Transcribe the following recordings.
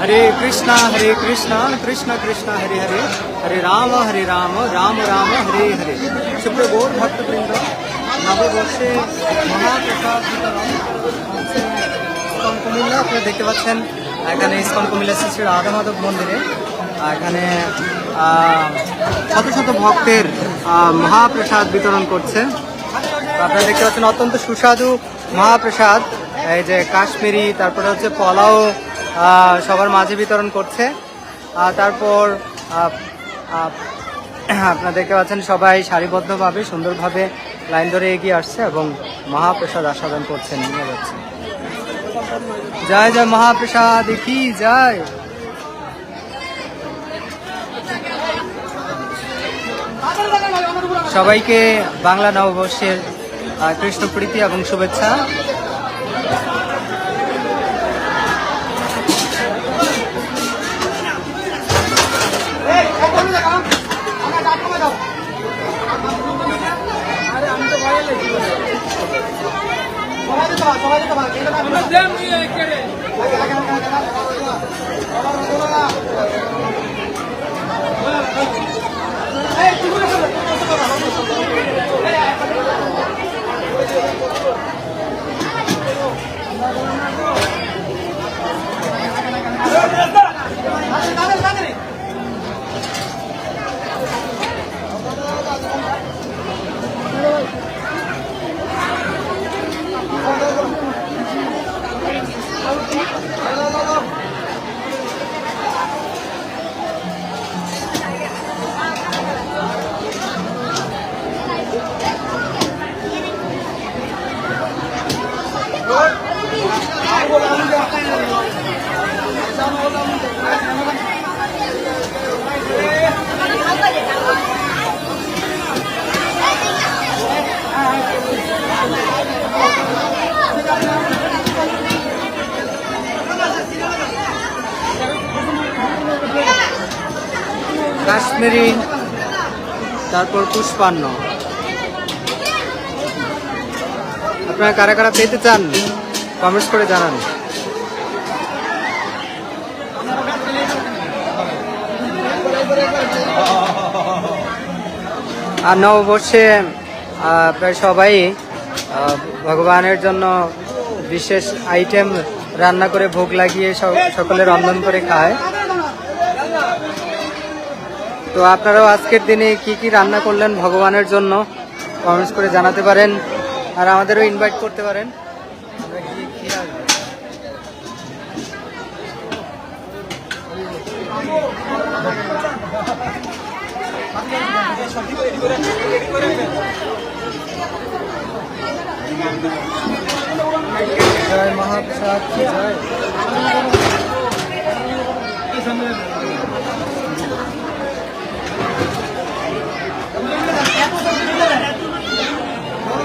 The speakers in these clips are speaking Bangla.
হরে কৃষ্ণ হরে কৃষ্ণ কৃষ্ণ কৃষ্ণ হরে হরে হরে রাম হরে রাম রাম রাম হরে হরে সুপ্রবোধ ভক্তবৃন্দ নববর্ষে মহাপ্রসাদ ইস্কন কুমিল্লা আপনারা দেখতে পাচ্ছেন এখানে ইস্কন কুমিল্লা শ্রী শ্রী রাধা মাধব মন্দিরে এখানে শত শত ভক্তের মহাপ্রসাদ বিতরণ করছে আপনারা দেখতে পাচ্ছেন অত্যন্ত সুস্বাদু মহাপ্রসাদ এই যে কাশ্মীরি, তারপরে হচ্ছে পোলাও সবার মাঝে বিতরণ করছে। তারপর আপনারা দেখতে পাচ্ছেন সবাই সারিবদ্ধভাবে সুন্দরভাবে লাইন ধরে এগিয়ে আসছে এবং মহাপ্রসাদ আস্বাদন করছেন নিয়ে যাচ্ছে জয় জয় মহাপ্রসাদ কি জয়? সবাইকে বাংলা নববর্ষের আহ, কৃষ্ণ প্রীতি এবং শুভেচ্ছা কাশ্মীরি তারপর পুষ্পান্ন। আপনারা কারা কারা পেতে চান কমেন্টস করে জানান। আর নববর্ষে প্রায় সবাই ভগবানের জন্য বিশেষ আইটেম রান্না করে ভোগ লাগিয়ে সকলে রন্ধন করে খায়। তো আপনারাও আজকের দিনে কি কি রান্না করলেন ভগবানের জন্য কমেন্টস করে জানাতে পারেন আর আমাদেরও ইনভাইট করতে পারেন।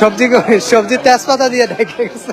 সবজি সবজি তেজপাতা দিয়ে দেখে গেছে।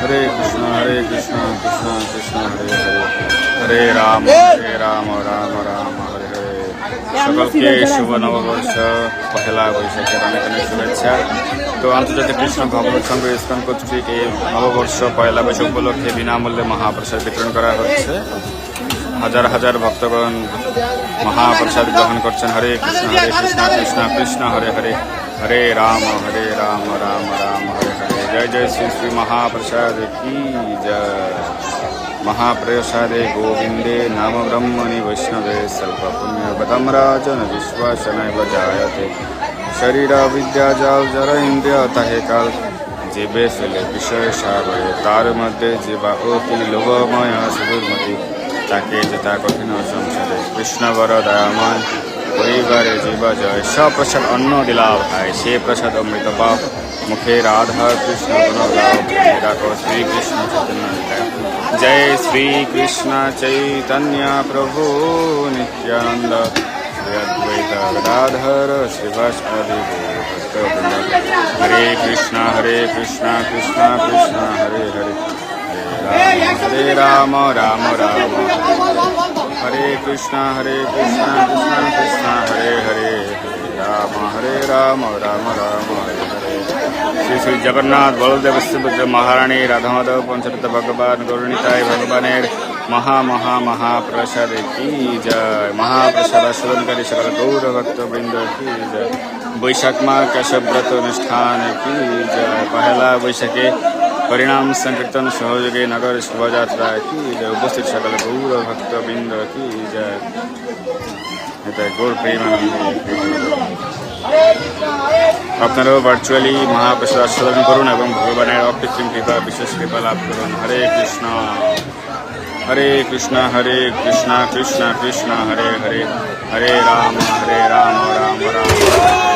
হরে কৃষ্ণ হরে কৃষ্ণ কৃষ্ণ কৃষ্ণ হরে হরে। হরে রাম হরে রাম রাম রাম হরে হরে। সকলকে শুভ নববর্ষ পহেলা বৈশাখের অনেক অনেক শুভেচ্ছা। তো আন্তর্জাতিক কৃষ্ণ ভগবত সংঘ ইস্কন কর্তৃক এই নববর্ষ পয়লা বৈশাখ উপলক্ষে বিনামূল্যে মহাপ্রসাদ বিতরণ করা হচ্ছে। হাজার হাজার ভক্তগণ মহাপ্রসাদ গ্রহণ করছেন। হরে কৃষ্ণ হরে কৃষ্ণ কৃষ্ণ কৃষ্ণ হরে হরে। हरे राम हरे राम राम राम, हरे हरे। जय जय श्री श्री महाप्रसाद की जय। महाप्रसादे गोविंदे नाम ब्रह्मणि वैष्णवे सर्वपुण्यवतं राजन विश्वासनैव जायते। जाल जर इन्द्रिय तहे काल। जीवे फले विषय सागर तार मध्य जीवा अति लोभमय सुदुर्मति ताके जता कठिन संसदे कृष्णवर दयामय সংসারে কৃষ্ণ বর দয়াময় পরিবারে জীব জয় সপ্রসাদ অন্ন দিলাভ খায় সে প্রসাদ অমৃত পাপ মুখে রাধা কৃষ্ণ গুণ গাও রাখো শ্রী কৃষ্ণ চৈতন্য নিতাই। জয় শ্রী কৃষ্ণ চৈতন্য প্রভু নিত্যানন্দ শ্রী অদ্বৈত গদাধর শ্রীবাস আদি ভক্তবৃন্দ। হরে কৃষ্ণ হরে কৃষ্ণ কৃষ্ণ কৃষ্ণ হরে কৃষ্ণ হরে কৃষ্ণ কৃষ্ণ কৃষ্ণ, হরে হরে রাম হরে রাম রাম রাম, হরে হরে। শ্রী শ্রী জগন্নাথ বলদেব সুভদ্র মহারানী রাধামাধব পঞ্চরত ভগবান গৌরণিতায় ভগবানের মহা মহা মহাপ্রসাদ কি জয়? মহাপ্রসাদ আস্বাদনকারী সকল গৌর ভক্তবৃন্দ কি জয়? বৈশাখ মা কেশব্রত অনুষ্ঠান কি জয়? পহেলা বৈশাখে হরিনাম সংকীর্তন সহযোগে নগর শোভাযাত্রা কি জয় উপস্থিত সকল গৌর ভক্তবৃন্দ কি জয় এটা গৌর প্রেমানন্দ আপনারাও ভার্চুয়ালি মহাপ্রসাদ আস্বাদন করুন এবং ভগবানের অকৃত্রিম কৃপা বিশেষ কৃপা লাভ করুন হরে কৃষ্ণ হরে কৃষ্ণ হরে কৃষ্ণ কৃষ্ণ কৃষ্ণ হরে হরে হরে রাম হরে রাম রাম রাম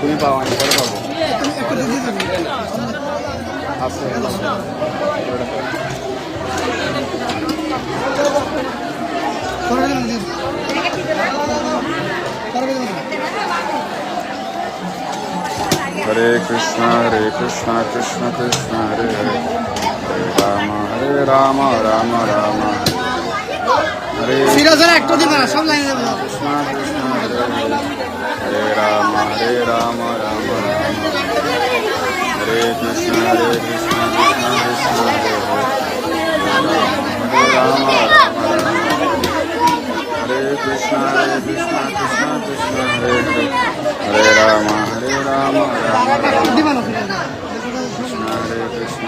তুমি পাও আমি পরে পাবো আছে Hare Krishna, Hare Krishna, Krishna Krishna, Hare Hare. Ram Rama Rama. হরে সিরাজের একটু দিবে না সব লাইনে দেবে। হরে রাম হরে রাম রাম রাম। হরে কৃষ্ণ হরে কৃষ্ণ কৃষ্ণ কৃষ্ণ হরে হরে রাম রাম হরে কৃষ্ণ হরে কৃষ্ণ কৃষ্ণ কৃষ্ণ হরে হরে হরে রাম হরে রাম। রাম রাম কৃষ্ণ হরে Krishna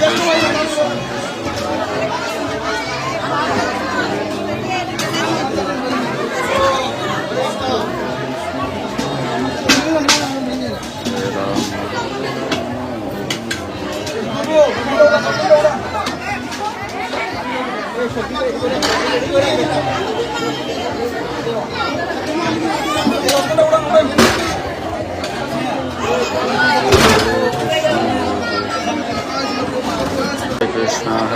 very good.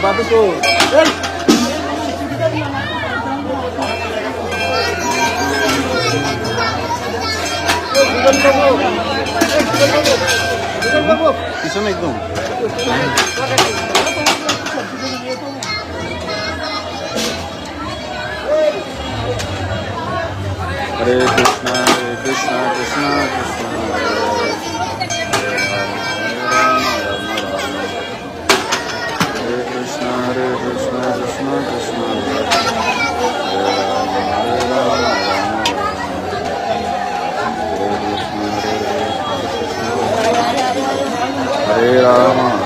Bapak tuh. Eh. Eh, Krishna, Krishna, Krishna. 回了